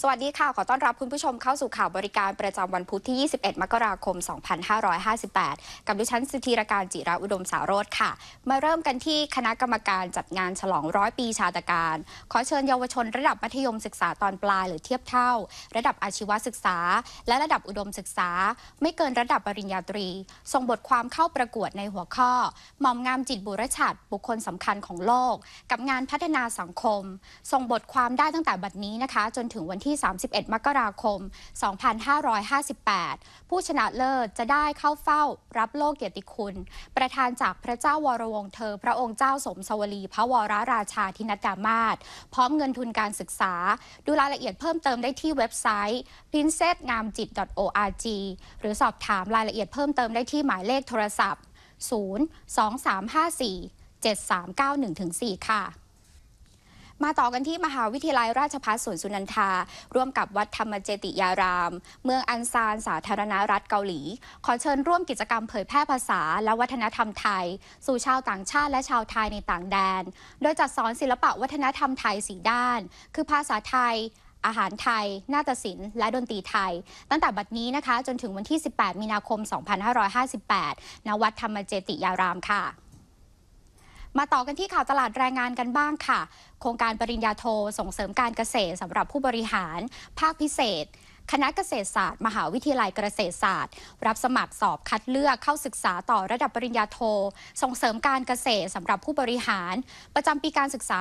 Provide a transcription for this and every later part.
สวัสดีค่ะ ขอต้อนรับคุณผู้ชมเข้าสู่ข่าวบริการประจำวันพุธที่ 21 มกราคม 2558 กับดิฉันสุธีรการจิราอุดมสารโรธค่ะ มาเริ่มกันที่คณะกรรมการจัดงานฉลองร้อยปีชาตการ ขอเชิญเยาวชนระดับมัธยมศึกษาตอนปลายหรือเทียบเท่า ระดับอาชีวศึกษา และระดับอุดมศึกษา ไม่เกินระดับปริญญาตรี ส่งบทความเข้าประกวดในหัวข้อหม่อมงามจิตบุรชัดบุคคลสำคัญของโลก กับงานพัฒนาสังคม ส่งบทความได้ตั้งแต่บัดนี้นะคะ จนถึงวันที่ 31 มกราคม 2558 ผู้ชนะเลิศจะได้เข้าเฝ้ารับโลกเกียรติคุณ ประธานจากพระเจ้าวรวงเธอ พระองค์เจ้าสมสวลีพระวรราชาธินดามาศพร้อมเงินทุนการศึกษา ดูรายละเอียดเพิ่มเติมได้ที่เว็บไซต์ princessngamjit.org หรือสอบถามรายละเอียดเพิ่มเติมได้ที่หมายเลขโทรศัพท์ 0 2 3 5 4 7 3 9 1 4 ค่ะ มาต่อกันที่มหาวิทยาลัยราชภัฏสวนสุนันทา ร่วมกับวัดธรรมเจติยาราม เมืองอันซานสาธารณรัฐเกาหลี ขอเชิญร่วมกิจกรรมเผยแพร่ภาษา และวัฒนธรรมไทย สู่ชาวต่างชาติและชาวไทยในต่างแดน โดยจัดสอนศิลปะวัฒนธรรมไทยสีด้าน คือภาษาไทยอาหารไทย นาฏศิลป์ และดนตรีไทย ตั้งแต่บัดนี้นะคะ จนถึงวันที่ 18 มีนาคม 2558 ณ วัดธรรมเจติยารามค่ะ มาต่อกันที่ข่าวตลาดแรงงานกันบ้างค่ะ โครงการปริญญาโทส่งเสริมการเกษตรสำหรับผู้บริหาร ภาคพิเศษ คณะเกษตรศาสตร์ มหาวิทยาลัยเกษตรศาสตร์ รับสมัครสอบคัดเลือกเข้าศึกษาต่อระดับปริญญาโท ส่งเสริมการเกษตรสำหรับผู้บริหาร ประจำปีการศึกษา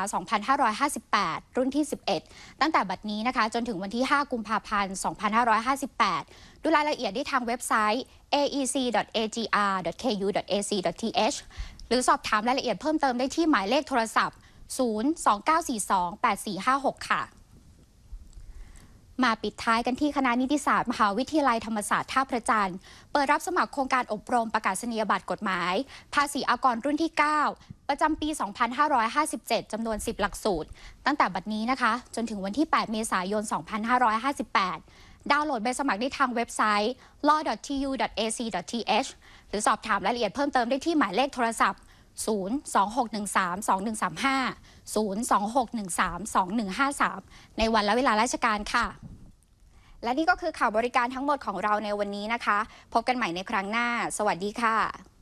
2558 รุ่นที่ 11 ตั้งแต่บัดนี้นะคะ จนถึงวันที่ 5 กุมภาพันธ์ 2558 ดูรายละเอียดได้ทางเว็บไซต์ aec.agr.ku.ac.th รือสอบถามรายละเอียดเพิ่มเติมได้ที่หมายเลขโทรศัพท์ 029428456 ค่ะ มาปิดท้ายกันที่คณะนิติศาสตร์ มหาวิทยาลัยธรรมศาสตร์ท่าพระจันทร์ เปิดรับสมัครโครงการอบรมประกาศนียบัตรกฎหมาย ภาษีอากรรุ่นที่ 9ประจำปี 2557 จำนวน 10 หลักสูตร ตั้งแต่บัดนี้นะคะ จนถึงวันที่ 8 เมษายน 2558 ดาวน์โหลดใบสมัครได้ทางเว็บไซต์ law.tu.ac.th หรือสอบถามรายละเอียดเพิ่มเติมได้ที่หมายเลขโทรศัพท์ 026132135 026132153 ในวันและเวลาราชการค่ะ และนี่ก็คือข่าวบริการทั้งหมดของเราในวันนี้นะคะ พบกันใหม่ในครั้งหน้า สวัสดีค่ะ